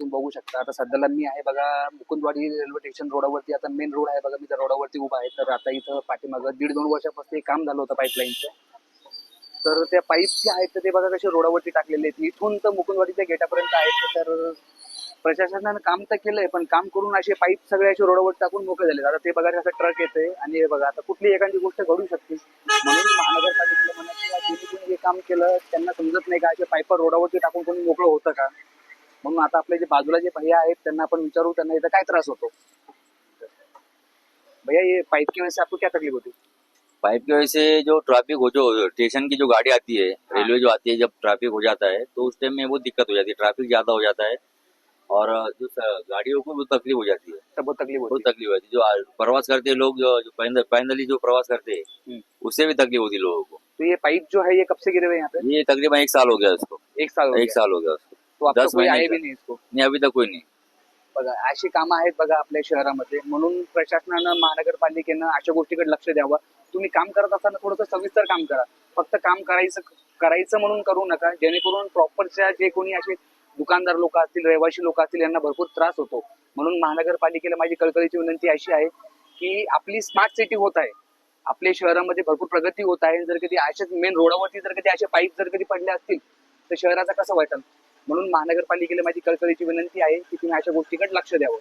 तुम्ही बघू शकता. आता सध्याला मी आहे बघा मुकुंदवाडी रेल्वे स्टेशन रोडावरती आता मेन रोड आहे बघा मी त्या रोडावरती उभा आहे. तर आता इथं पाठीमागं दीड दोन वर्षापासून एक काम झालं होतं पाईपलाईनचं तर त्या पाईप जे आहेत तर ते बघा कसे रोडावरती टाकलेले आहेत. इथून तर मुकुंदवाडीच्या गेटापर्यंत आहेत. तर प्रशासनानं काम तर केलंय पण काम करून असे पाईप सगळे असे रोडावर टाकून मोकळे झाले आता ते बघा असं ट्रक येते आणि हे बघा आता कुठली एखादी गोष्ट घडू शकते. म्हणून महानगरपालिकेला म्हणा किंवा ज्यांनी कोणी काम केलं त्यांना समजत नाही का असे पाईप रोडावरती टाकून कोणी मोकळं होतं का? म्हणून आता आपले जे बाजूला जे भैया आहेत त्यांना आपण विचारू त्यांना इथं काय त्रास होतो? भैया ये पाइप की वजह से आपको क्या तकलीफ़ होती? पाइप की वजह से जो ट्रैफ़िक हो जो स्टेशन की जो गाड़ी आती है रेलवे जो आती है जब ट्रैफ़िक हो जाता है तो उस टाइम में बहुत दिक्कत हो जाती है ट्रैफ़िक ज़्यादा हो जाता है और जो गाड़ियों को बहुत तकलीफ़ हो जाती है। बहुत तकलीफ़ बहुत होती तकलीफ़ होती है। जो प्रवास करते हैं लोग जो पैदल पैदल जो प्रवास करते हैं। उससे भी तकलीफ़ होती है लोगों को। तो ये पाइप जो है ये कब से गिरे हुए यहाँ पे? ये तकरीबन एक साल हो गया उसको। एक साल हो एक। साल हो गया उसको। तो आपका दस कोई महीने आए का। भी नहीं इसको. नहीं अभी तक कोई नहीं. बघा अशी कामं आहेत बघा आपल्या शहरामध्ये. म्हणून प्रशासनानं महानगरपालिकेनं अशा गोष्टीकडे लक्ष द्यावं. तुम्ही काम करत असताना थोडंसं सविस्तर काम करा. फक्त काम करायचं करायचं म्हणून करू नका. जेणेकरून प्रॉपरच्या जे कोणी असे दुकानदार लोक असतील रहिवासी लोक असतील यांना भरपूर त्रास होतो. म्हणून महानगरपालिकेला माझी कळकळीची विनंती अशी आहे की आपली स्मार्ट सिटी होत आहे. आपल्या शहरामध्ये भरपूर प्रगती होत आहे. जर कधी अशाच मेन रोडावरती जर कधी असे पाईप जर कधी पडले असतील तर शहराचा कसं वाटेल म्हणून महानगरपालिकेला माझी कळकळीची विनंती आहे की तुम्ही अशा गोष्टीकडे लक्ष द्यावं.